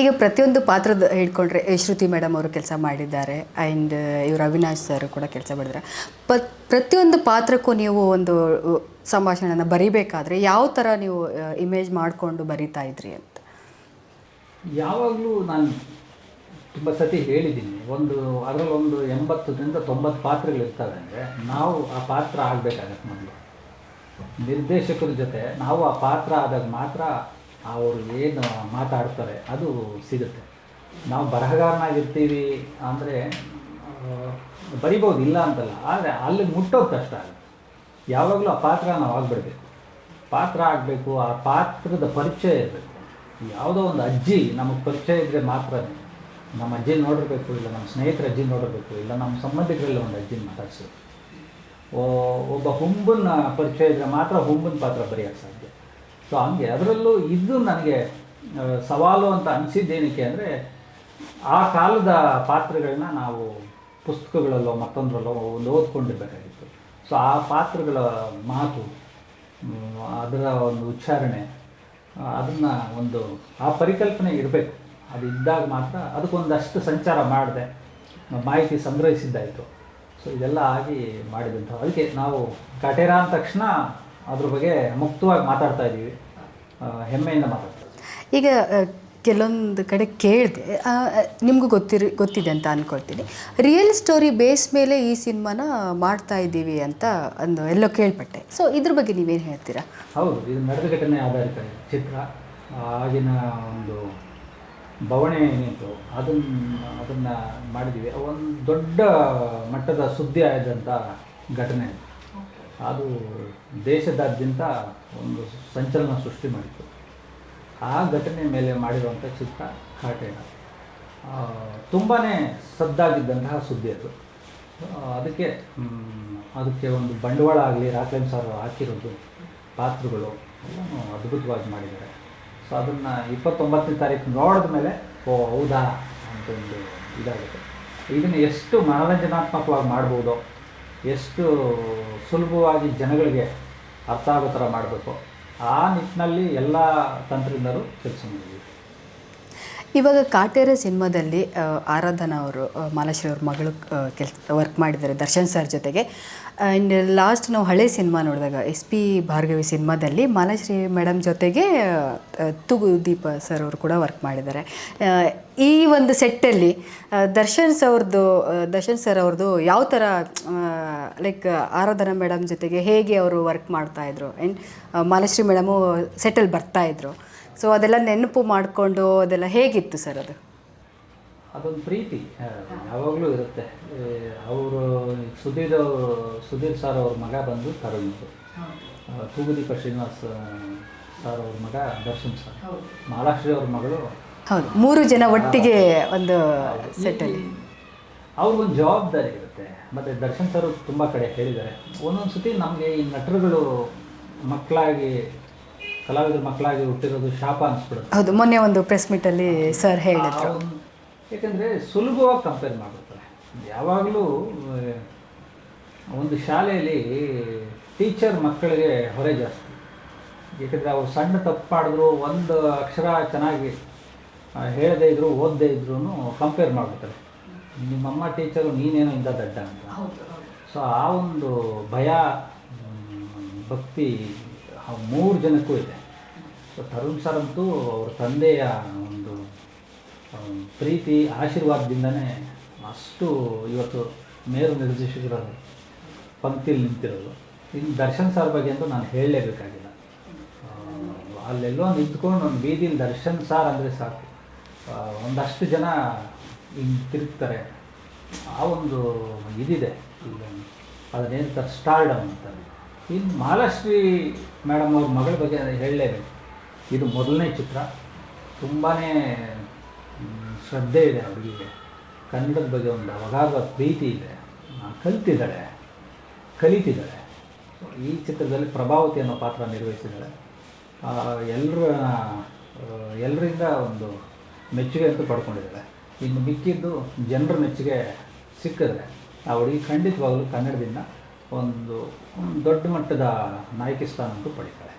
ಈಗ ಪ್ರತಿಯೊಂದು ಪಾತ್ರದ ಹಿಡ್ಕೊಂಡ್ರೆ ಶ್ರುತಿ ಮೇಡಮ್ ಅವರು ಕೆಲಸ ಮಾಡಿದ್ದಾರೆ ಆ್ಯಂಡ್ ಇವರು ಅವಿನಾಶ್ ಸರ್ ಕೂಡ ಕೆಲಸ ಮಾಡಿದ್ದಾರೆ. ಪ ಪ್ರತಿಯೊಂದು ಪಾತ್ರಕ್ಕೂ ನೀವು ಒಂದು ಸಂಭಾಷಣೆನ ಬರಿಬೇಕಾದ್ರೆ ಯಾವ ಥರ ನೀವು ಇಮೇಜ್ ಮಾಡಿಕೊಂಡು ಬರಿತಾ ಇದ್ರಿ ಅಂತ? ಯಾವಾಗಲೂ ನಾನು ತುಂಬ ಸತಿ ಹೇಳಿದ್ದೀನಿ, ಒಂದು, ಅದರಲ್ಲಿ ಒಂದು ಎಂಬತ್ತರಿಂದ ತೊಂಬತ್ತು ಪಾತ್ರಗಳಿರ್ತವೆ ಅಂದರೆ ನಾವು ಆ ಪಾತ್ರ ಆಗಬೇಕಾಗತ್ತೆ ಮೊದಲು. ನಿರ್ದೇಶಕರ ಜೊತೆ ನಾವು ಆ ಪಾತ್ರ ಆದಾಗ ಮಾತ್ರ ಅವರು ಏನು ಮಾತಾಡ್ತಾರೆ, ಅದು ಸಿಗುತ್ತೆ. ನಾವು ಬರಹಗಾರನಾಗಿರ್ತೀವಿ ಅಂದರೆ ಬರಿಬೋದು, ಇಲ್ಲ ಅಂತಲ್ಲ, ಆದರೆ ಅಲ್ಲಿ ಮುಟ್ಟೋದು ಕಷ್ಟ ಯಾವಾಗಲೂ ಆ ಪಾತ್ರ ನಾವು ಆಗಿಬಿಡ್ಬೇಕು. ಪಾತ್ರ ಆಗಬೇಕು, ಆ ಪಾತ್ರದ ಪರಿಚಯ ಇರಬೇಕು. ಯಾವುದೋ ಒಂದು ಅಜ್ಜಿ, ನಮಗೆ ಪರಿಚಯ ಇದ್ದರೆ ಮಾತ್ರ ನಮ್ಮ ಅಜ್ಜಿ ನೋಡಿರ್ಬೇಕು, ಇಲ್ಲ ನಮ್ಮ ಸ್ನೇಹಿತರ ಅಜ್ಜಿ ನೋಡಿರ್ಬೇಕು, ಇಲ್ಲ ನಮ್ಮ ಸಂಬಂಧಿಕರಲ್ಲಿ ಒಂದು ಅಜ್ಜಿನ ಮಾತಾಡಿಸಬೇಕು ಒಬ್ಬ ಹುಂಬನ ಪರಿಚಯ ಇದ್ದರೆ ಮಾತ್ರ ಹುಂಬನ ಪಾತ್ರ ಬರೆಯೋಕ್ಕೆ ಸಾಧ್ಯ. ಸೊ ಹಂಗೆ, ಅದರಲ್ಲೂ ಇದು ನನಗೆ ಸವಾಲು ಅಂತ ಅನಿಸಿದ್ದೇನಕ್ಕೆ ಅಂದರೆ, ಆ ಕಾಲದ ಪಾತ್ರಗಳನ್ನ ನಾವು ಪುಸ್ತಕಗಳಲ್ಲೋ ಮತ್ತೊಂದರಲ್ಲೋ ಒಂದು ಓದ್ಕೊಂಡಿರ್ಬೇಕಾಗಿತ್ತು. ಸೊ ಆ ಪಾತ್ರಗಳ ಮಾತು ಅದರ ಒಂದು ಉಚ್ಚಾರಣೆ ಅದನ್ನು ಒಂದು, ಆ ಪರಿಕಲ್ಪನೆ ಇರಬೇಕು. ಅದು ಇದ್ದಾಗ ಮಾತ್ರ ಅದಕ್ಕೊಂದಷ್ಟು ಸಂಚಾರ ಮಾಡಿದೆ, ಮಾಹಿತಿ ಸಂಗ್ರಹಿಸಿದ್ದಾಯಿತು. ಸೊ ಇದೆಲ್ಲ ಆಗಿ ಮಾಡಿದಂಥ ಅದಕ್ಕೆ ನಾವು ಕಟೇರ ಅಂದ ತಕ್ಷಣ ಅದ್ರ ಬಗ್ಗೆ ಮುಕ್ತವಾಗಿ ಮಾತಾಡ್ತಾ ಇದ್ದೀವಿ. ಹೆಮ್ಮೆಯಿಂದ ಮಾತಾಡ್ತಾ ಈಗ ಕೆಲವೊಂದು ಕಡೆ ಕೇಳಿದೆ ನಿಮಗೂ ಗೊತ್ತಿರಿ ಗೊತ್ತಿದೆ ಅಂತ ಅಂದ್ಕೊಳ್ತೀನಿ ರಿಯಲ್ ಸ್ಟೋರಿ ಬೇಸ್ ಮೇಲೆ ಈ ಸಿನಿಮಾನ ಮಾಡ್ತಾ ಇದ್ದೀವಿ ಅಂತ ಒಂದು ಎಲ್ಲೋ ಕೇಳ್ಪಟ್ಟೆ. ಸೊ ಇದ್ರ ಬಗ್ಗೆ ನೀವೇನು ಹೇಳ್ತೀರಾ? ಹೌದು ಇದು ನಡೆದ ಘಟನೆ ಆಧಾರಿತ ಚಿತ್ರ. ಆಗಿನ ಒಂದು ಬವಣೆ ಏನಿತ್ತು ಅದನ್ನ ಅದನ್ನು ಮಾಡಿದ್ದೀವಿ. ಒಂದು ದೊಡ್ಡ ಮಟ್ಟದ ಸುದ್ದಿ ಆದಂಥ ಘಟನೆ. ಅದು ದೇಶದಾದ್ಯಂತ ಒಂದು ಸಂಚಲನ ಸೃಷ್ಟಿ ಮಾಡಿತು ಆ ಘಟನೆ ಮೇಲೆ ಮಾಡಿರುವಂಥ ಚಿತ್ರ ಕಾಟೇಣ ತುಂಬಾ ಸದ್ದಾಗಿದ್ದಂತಹ ಸುದ್ದಿ ಅದು. ಅದಕ್ಕೆ ಅದಕ್ಕೆ ಒಂದು ಬಂಡವಾಳ ಆಗಲಿ, ರಾಕ್ಲೈನ್ ಸಾರು ಹಾಕಿರೋದು ಪಾತ್ರಗಳು ಎಲ್ಲನೂ ಅದ್ಭುತವಾಗಿ ಮಾಡಿದ್ದಾರೆ. ಸೊ ಅದನ್ನು ಇಪ್ಪತ್ತೊಂಬತ್ತನೇ ತಾರೀಕು ನೋಡಿದ ಮೇಲೆ, ಓ, ಹೌದಾ ಅಂತ ಒಂದು ಇದಾಗುತ್ತೆ. ಇದನ್ನು ಎಷ್ಟು ಮನೋರಂಜನಾತ್ಮಕವಾಗಿ ಮಾಡ್ಬೋದೋ ಎಷ್ಟು ಸುಲಭವಾಗಿ ಜನಗಳಿಗೆ ಅರ್ಥ ಆಗೋ ಥರ ಮಾಡಬೇಕು. ಆ ನಿಟ್ಟಿನಲ್ಲಿ ಎಲ್ಲ ತಂತ್ರಜ್ಞರು ಕೆಲಸ ಮಾಡಿದ್ದೀವಿ ಇವಾಗ ಕಾಟೇರ ಸಿನಿಮಾದಲ್ಲಿ ಆರಾಧನಾ ಅವರು ಮಾಲಾಶ್ರೀ ಅವ್ರ ಮಗಳು ಕೆಲ್ ವರ್ಕ್ ಮಾಡಿದ್ದಾರೆ ದರ್ಶನ್ ಸರ್ ಜೊತೆಗೆ. ಆ್ಯಂಡ್ ಲಾಸ್ಟ್ ನಾವು ಹಳೆ ಸಿನಿಮಾ ನೋಡಿದಾಗ, ಎಸ್ ಪಿ ಭಾರ್ಗವಿ ಸಿನಿಮಾದಲ್ಲಿ ಮಾಲಾಶ್ರೀ ಮೇಡಮ್ ಜೊತೆಗೆ ತುಗು ದೀಪ ಸರ್ ಅವರು ಕೂಡ ವರ್ಕ್ ಮಾಡಿದ್ದಾರೆ. ಈ ಒಂದು ಸೆಟ್ಟಲ್ಲಿ ದರ್ಶನ್ ಅವ್ರದ್ದು ದರ್ಶನ್ ಸರ್ ಅವ್ರದ್ದು ಯಾವ ಥರ ಲೈಕ್ ಆರಾಧನಾ ಮೇಡಮ್ ಜೊತೆಗೆ ಹೇಗೆ ಅವರು ವರ್ಕ್ ಮಾಡ್ತಾಯಿದ್ರು ಆ್ಯಂಡ್ ಮಾಲಾಶ್ರೀ ಮೇಡಮು ಸೆಟ್ಟಲ್ಲಿ ಬರ್ತಾಯಿದ್ರು ಸೊ ಅದೆಲ್ಲ ನೆನಪು ಮಾಡಿಕೊಂಡು ಅದೆಲ್ಲ ಹೇಗಿತ್ತು ಸರ್ ಅದು? ಅದೊಂದು ಪ್ರೀತಿ. ಯಾವಾಗಲೂ ಇರುತ್ತೆ. ಅವರು ಸುಧೀರ್ ಅವರು ಸುಧೀರ್ ಸರ್ ಅವ್ರ ಮಗ ಬಂದು ತರುಣ್ ತೂಗುದೀಪ ಶ್ರೀನಿವಾಸ್ ಸರ್ ಅವ್ರ ಮಗ ದರ್ಶನ್ ಸರ್ ಮಹಾಲಕ್ಷ್ಮಿ ಅವ್ರ ಮಗಳು. ಹೌದು. ಮೂರು ಜನ ಒಟ್ಟಿಗೆ ಒಂದು ಸೆಟ್ಟಲ್ಲಿ ಅವ್ರಿಗೊಂದು ಜವಾಬ್ದಾರಿ ಇರುತ್ತೆ. ಮತ್ತು ದರ್ಶನ್ ಸರ್ ತುಂಬ ಕಡೆ ಹೇಳಿದ್ದಾರೆ. ಒಂದೊಂದು ಸತಿ ನಮಗೆ ಈ ನಟರುಗಳು ಮಕ್ಕಳಾಗಿ ಕಲಾವಿದ್ರ ಮಕ್ಕಳಾಗಿ ಹುಟ್ಟಿರೋದು ಶಾಪ ಅನ್ಸ್ಬಿಡುತ್ತೆ. ಹೌದು ಮೊನ್ನೆ ಒಂದು ಪ್ರೆಸ್ ಮೀಟಲ್ಲಿ ಸರ್ ಹೇಳಿದ್ರು. ಯಾಕಂದ್ರೆ ಸುಲಭವಾಗಿ ಕಂಪೇರ್ ಮಾಡ್ಬಿಡ್ತಾರೆ. ಯಾವಾಗಲೂ ಒಂದು ಶಾಲೆಯಲ್ಲಿ ಟೀಚರ್ ಮಕ್ಕಳಿಗೆ ಹೊರೆ ಜಾಸ್ತಿ. ಏಕೆಂದರೆ ಅವ್ರು ಸಣ್ಣ ತಪ್ಪು ಮಾಡಿದ್ರು ಒಂದು ಅಕ್ಷರ ಚೆನ್ನಾಗಿ ಹೇಳದೇ ಇದ್ರು ಓದದೇ ಇದ್ರೂ ಕಂಪೇರ್ ಮಾಡ್ಬಿಡ್ತಾರೆ. ನಿಮ್ಮಮ್ಮ ಟೀಚರು ನೀನೇನೋ ಇಂದ ದಡ್ಡ ಅಂತ. ಸೊ ಆ ಒಂದು ಭಯ ಭಕ್ತಿ ಮೂರು ಜನಕ್ಕೂ ಇದೆ. ಸೊ ತರುಣ್ ಸರ್ ಅಂತೂ ಅವ್ರ ತಂದೆಯ ಒಂದು ಪ್ರೀತಿ, ಆಶೀರ್ವಾದದಿಂದನೇ ಅಷ್ಟು ಇವತ್ತು ಮೇರು ನಿರ್ದೇಶಕರ ಪಂಕ್ತಿಯಲ್ಲಿ ನಿಂತಿರೋದು. ಇನ್ನು ದರ್ಶನ್ ಸರ್ ಬಗ್ಗೆ ಅಂತೂ ನಾನು ಹೇಳಲೇಬೇಕಾಗಿಲ್ಲ. ಅಲ್ಲೆಲ್ಲೋ ನಿಂತ್ಕೊಂಡು ಒಂದು ಬೀದಿಲಿ ದರ್ಶನ್ ಸಾರ್ ಅಂದರೆ ಸಾಕು. ಒಂದಷ್ಟು ಜನ ಹಿಂಗೆ ತಿರುಗ್ತಾರೆ. ಆ ಒಂದು ಇದಿದೆ. ಅದನ್ನೇನು ಸ್ಟಾರ್ಡಮ್ ಅಂತಾರೆ ಇನ್ನು ಮಹಾಲಕ್ಷ್ಮಿ ಮೇಡಮ್ ಅವ್ರ ಮಗಳ ಬಗ್ಗೆ ಹೇಳಲೇಬೇಕು. ಇದು ಮೊದಲನೇ ಚಿತ್ರ. ತುಂಬಾ ಶ್ರದ್ಧೆ ಇದೆ ಅವರಿಗೆ ಕನ್ನಡದ ಬಗ್ಗೆ ಒಂದು ಅಗಾಧ ಪ್ರೀತಿ ಇದೆ. ಕಲ್ತಿದ್ದಾಳೆ. ಕಲಿತಿದ್ದಾಳೆ. ಈ ಚಿತ್ರದಲ್ಲಿ ಪ್ರಭಾವತಿ ಅನ್ನೋ ಪಾತ್ರ ನಿರ್ವಹಿಸಿದ್ದಾಳೆ. ಎಲ್ಲರ ಎಲ್ಲರಿಂದ ಒಂದು ಮೆಚ್ಚುಗೆ ಅಂತೂ ಪಡ್ಕೊಂಡಿದ್ದಾಳೆ. ಇನ್ನು ಮಿಕ್ಕಿದ್ದು ಜನರ ಮೆಚ್ಚುಗೆ ಸಿಕ್ಕಿದ್ರೆ ಆ ಹುಡುಗಿ ಖಂಡಿತವಾಗಲೂ ಕನ್ನಡದಿಂದ ಒಂದು ದೊಡ್ಡ ಮಟ್ಟದ ನಾಯಕಿ ಸ್ಥಾನ ಅಂತೂ ಪಡಿತಾಳೆ